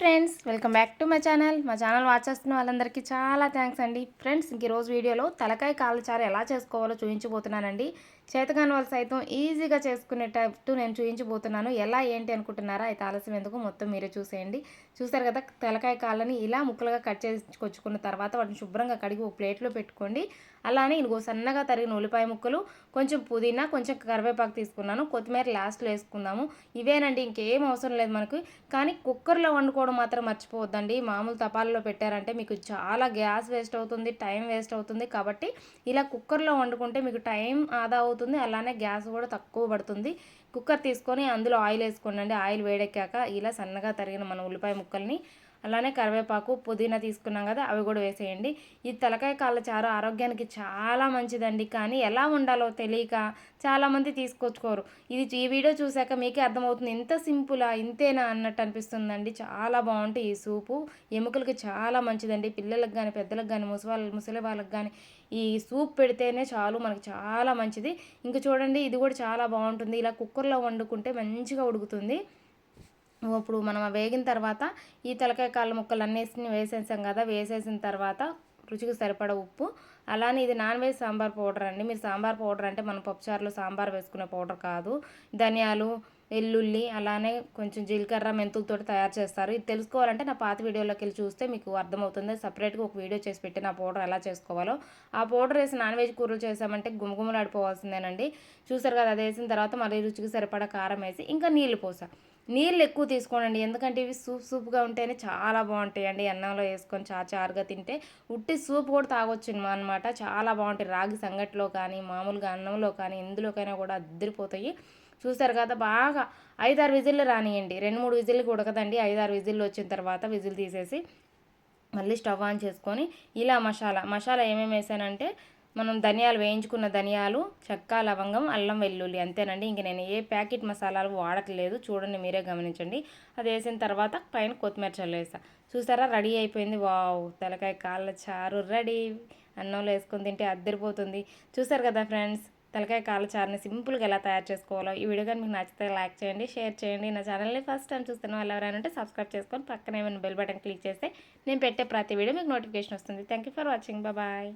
Friends welcome back to my channel. మా channel watch చేస్తున్న వాళ్ళందరికీ చాలా థ్యాంక్స్ అండి. ఫ్రెండ్స్ ఇంక ఈరోజు వీడియోలో తలకాయ కాళ్ళ ఎలా చేసుకోవాలో చూపించబోతున్నానండి చేతకాని వాళ్ళు సైతం ఈజీగా చేసుకునేటట్టు నేను చూపించబోతున్నాను ఎలా ఏంటి అనుకుంటున్నారా? అయితే ఆలస్యం ఎందుకు? మొత్తం మీరే చూసేయండి. చూసారు కదా తెలకాయ కాళ్ళని ఇలా ముక్కలుగా కట్ చేసుకొచ్చుకున్న తర్వాత వాటిని శుభ్రంగా కడిగి ఒక ప్లేట్లో పెట్టుకోండి. అలానే ఇదిగో సన్నగా తరిగిన ఉల్లిపాయ ముక్కలు కొంచెం పుదీనా కొంచెం కరివేపాకు తీసుకున్నాను. కొత్తిమీర లాస్ట్లో వేసుకుందాము. ఇవేనండి ఇంకేం అవసరం లేదు మనకు. కానీ కుక్కర్లో వండుకోవడం మాత్రం మర్చిపోవద్దండి. మామూలు తపాలలో పెట్టారంటే మీకు చాలా గ్యాస్ వేస్ట్ అవుతుంది టైం వేస్ట్ అవుతుంది. కాబట్టి ఇలా కుక్కర్లో వండుకుంటే మీకు టైం ఆదా అవుతుంది. అలానే గ్యాస్ కూడా తక్కువ పడుతుంది. కుక్కర్ తీసుకొని అందులో ఆయిల్ వేసుకోండి ఆయిల్ వేడెక్కాక ఇలా సన్నగా తరిగిన మన ఉల్లిపాయ ముక్కల్ని అలానే కరివేపాకు పుదీనా తీసుకున్నాం కదా అవి కూడా వేసేయండి. ఈ తలకాయ కాళ్ళ చారు ఆరోగ్యానికి చాలా మంచిదండి. కానీ ఎలా ఉండాలో తెలియక చాలామంది తీసుకొచ్చుకోరు. ఇది ఈ వీడియో చూశాక మీకే అర్థమవుతుంది. ఇంత సింపులా ఇంతేనా అన్నట్టు అనిపిస్తుందండి. చాలా బాగుంటుంది ఈ సూపు. ఎముకలకి చాలా మంచిదండి. పిల్లలకు కానీ పెద్దలకు కానీ ముసలి ముసలి వాళ్ళకి కానీ ఈ సూప్ పెడితేనే చాలు మనకు చాలా మంచిది. ఇంకా చూడండి ఇది కూడా చాలా బాగుంటుంది. ఇలా కుక్కర్లో వండుకుంటే మంచిగా ఉడుకుతుంది. ఇప్పుడు మనం వేగిన తర్వాత ఈ తలకాయ కాళ్ళ ముక్కలు అన్నేసి వేసేసాం కదా వేసేసిన తర్వాత రుచికి సరిపడ ఉప్పు. అలానే ఇది నాన్ వెజ్ సాంబార్ పౌడర్ అండి. మీరు సాంబార్ పౌడర్ అంటే మనం పప్పుచారులో సాంబార్ వేసుకునే పౌడర్ కాదు. ధనియాలు వెల్లుల్లి అలానే కొంచెం జీలకర్ర మెంతులతో తయారు చేస్తారు. ఇది తెలుసుకోవాలంటే నా పాత వీడియోలోకి వెళ్ళి చూస్తే మీకు అర్థమవుతుంది. సపరేట్గా ఒక వీడియో చేసి పెట్టి నా పౌడర్ ఎలా చేసుకోవాలో. ఆ పౌడర్ వేసి నాన్ వెజ్ కూరలు చేసామంటే గుమగుమలాడిపోవాల్సిందేనండి. చూసారు కదా అది వేసిన తర్వాత మళ్ళీ రుచికి సరిపడా కారం వేసి ఇంకా నీళ్ళు పోసా. నీళ్ళు ఎక్కువ తీసుకోండి ఎందుకంటే ఇవి సూప్ సూప్గా ఉంటేనే చాలా బాగుంటాయండి. అన్నంలో వేసుకొని చా చారుగా తింటే ఉట్టి సూప్ కూడా తాగొచ్చు అనమాట చాలా బాగుంటాయి. రాగి సంగట్లో కానీ మామూలుగా అన్నంలో కానీ ఎందులోకైనా కూడా అద్దరిపోతాయి. చూస్తారు కదా బాగా ఐదారు విజిల్లు రానియండి. రెండు మూడు విజిల్లు ఉడకదండి. ఐదారు విజిల్లు వచ్చిన తర్వాత విజిల్ తీసేసి మళ్ళీ స్టవ్ ఆన్ చేసుకొని ఇలా మసాలా మసాలా ఏమేమి వేసానంటే మనం ధనియాలు వేయించుకున్న ధనియాలు చెక్క లవంగం అల్లం వెల్లుల్లి అంతేనండి. ఇంక నేను ఏ ప్యాకెట్ మసాలాలు వాడట్లేదు. చూడండి మీరే గమనించండి. అది వేసిన తర్వాత పైన కొత్తిమీర చల్లేసా చూసారా రెడీ అయిపోయింది. వావ్ తలకాయ కాళ్ళ చారు రెడీ. అన్నంలో వేసుకొని తింటే అద్దరిపోతుంది. చూసారు కదా ఫ్రెండ్స్? తలకాయ కాళ్ళ చారుని సింపుల్గా ఎలా తయారు చేసుకోవాలో ఈ వీడియో కానీ మీకు నచ్చితే లైక్ చేయండి షేర్ చేయండి. నా ఛానల్ని ఫస్ట్ టైం చూస్తున్న వాళ్ళు ఎవరైనా ఉంటే సబ్స్క్రైబ్ చేసుకొని పక్కనే ఏమైనా బెల్ బటన్ క్లిక్ చేస్తే నేను పెట్టే ప్రతి వీడియో మీకు నోటిఫికేషన్ వస్తుంది. Thank you for watching bye